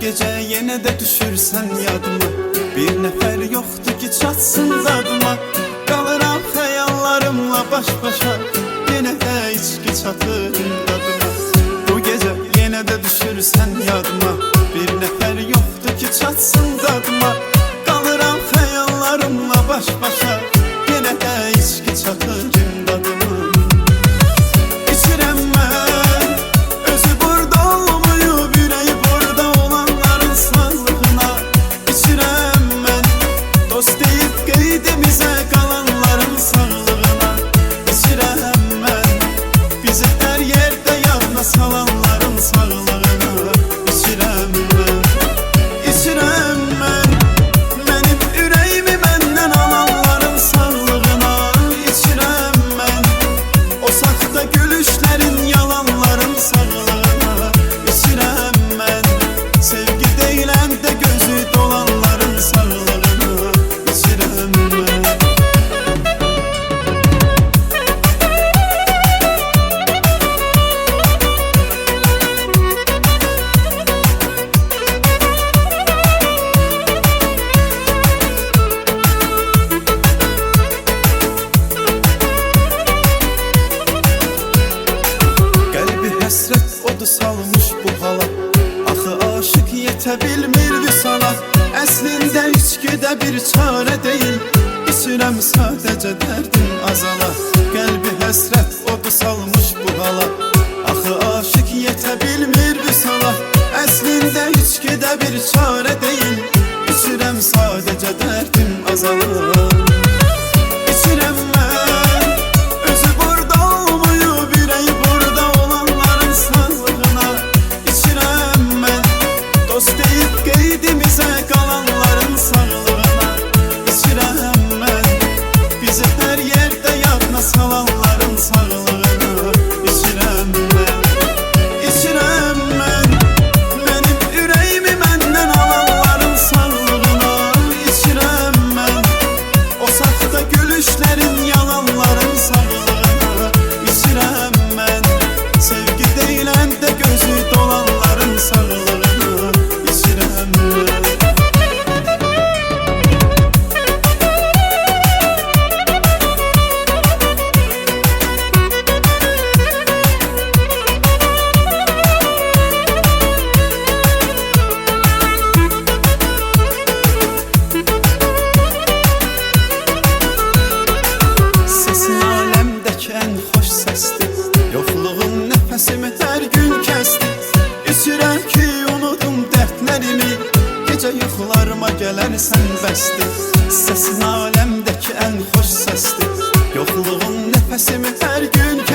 gece yine de düşürsen yadıma Bir nefer yoktu ki çatsın dadıma. Kalıram ah hayallarımla baş başa. Yine de içki çatır dadıma. Bu gece yine de düşürsen yadıma içkide bir çare değil. İçirem sadece derdim azala. Kalbi hesret odu salmış bu hala. Ahı aşık yetebilmir bir sala. Eslinde içkide bir çare değil. İçirem sadece derdim azala. Nefesimi her gün kəsdi İçirəm ki unudum dərdlərimi Gecə yuxularıma gələrsən bəsdi Səsin aləmdəki ən xoş səsdi Yoxluğun nəfəsimi hər gün kəsdi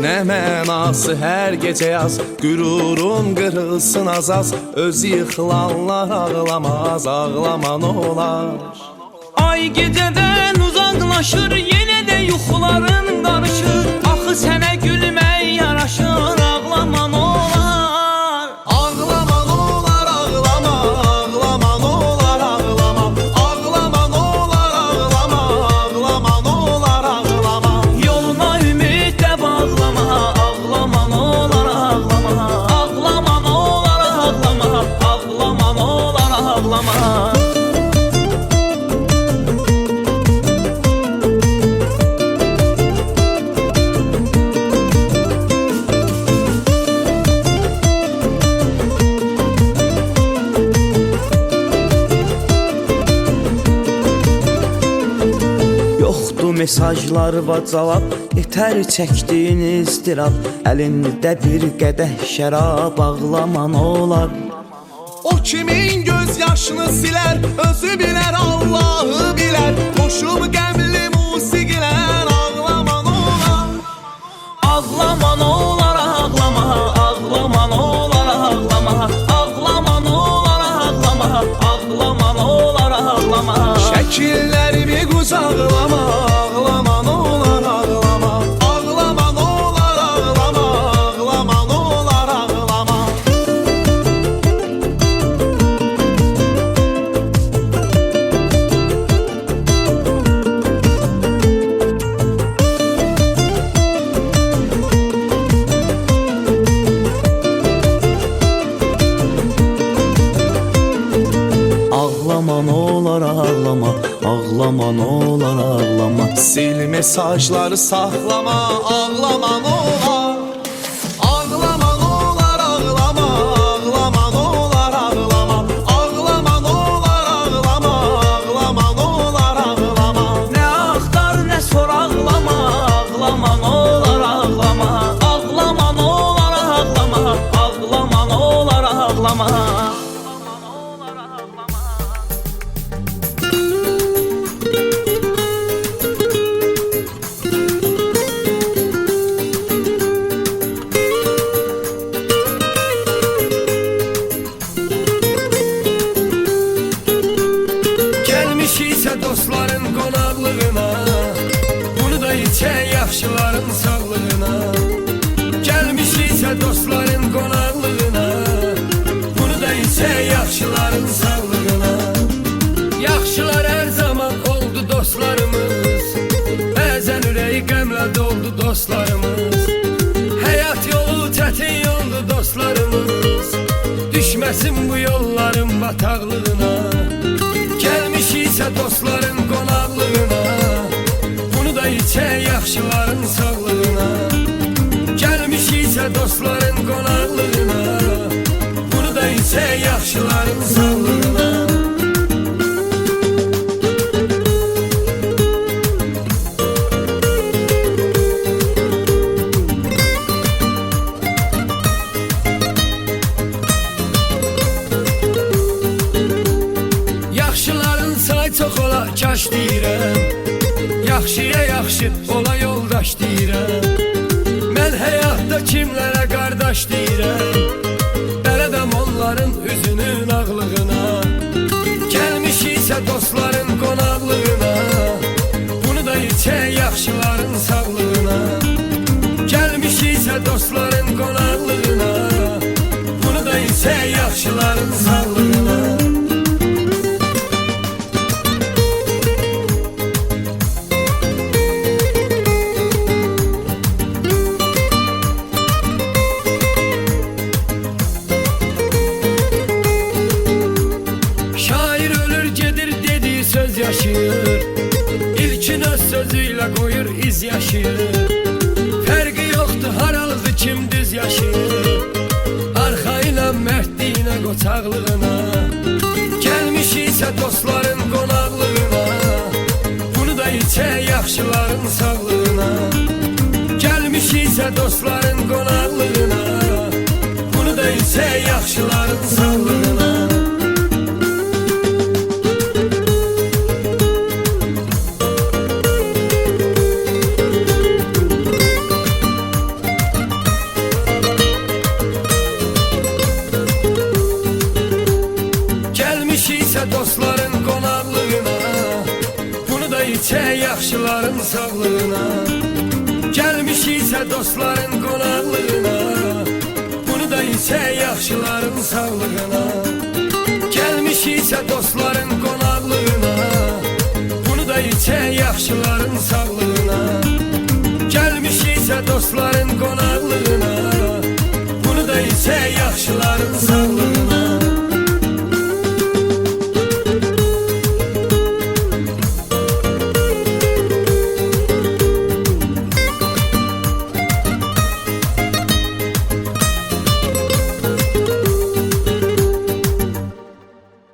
Nə mənası hər gecə yaz Qürurun qırılsın az-az Öz yıxılanlar ağlamaz Ağlaman olar. Ay gecədən uzaqlaşır Yenə də yuxuların qarışır Axı sənə gülmək yaraşır mesajlar və cavab Yetər çəkdiyin istirab Əlində bir qədəh şərab Ağlaman olar. O kimin göz yaşını siler Özü biler Allah'ı biler. Koşup qəmli musiqilər Ağlaman olar. Ağlaman olar ağlama Ağlaman olar ağlama. Ağlaman olar ağlama Ağlaman olar ağlama. Şəkillərimi qucaqlama Sil mesajları saxlama Ağlaman olar yaxşıların sağlığına Gəlmişiksə dostların qonaqlığına Bunu da içək yaxşıların sağlığına. Yaxşılar hər zaman oldu dostlarımız Bəzən ürəyi qəmlə doldu dostlarımız. Həyat yolu çətin yoldu dostlarımız Düşməsin bu yolların bataqlığına Gəlmişiksə dostların qonaqlığına Bunu da içək yaxşıların sağlığına. Gəlmişiksə dostların qonaqlığına Bunu da içək yaxşıların sağlığına kimlərə qardaş deyirəm Bələdəm onların üzünün ağlığına. Gəlmişiksə dostların qonaqlığına Bunu da içək yaxşıların sağlığına. Gəlmişiksə dostların qonaqlığına Bunu da içək yaxşıların sağlığına yaşayır Fərqi yoxdur haralığı kim düz yaşayır Arxa ilə mərdliyinə qoçaqlığına Gəlmişiksə dostların qonaqlığına. Bunu da içək yaxşıların sağlığına. Gəlmişiksə dostların qonaqlığına. Bunu da içək yaxşıların sağlığına sağlığına Gelmiş ise dostların qonaqlığına Bunu da içə yaxşıların sağlığına Gelmiş ise dostların qonaqlığına Bunu da içə yaxşıların sağlığına Gelmiş ise dostların qonaqlığına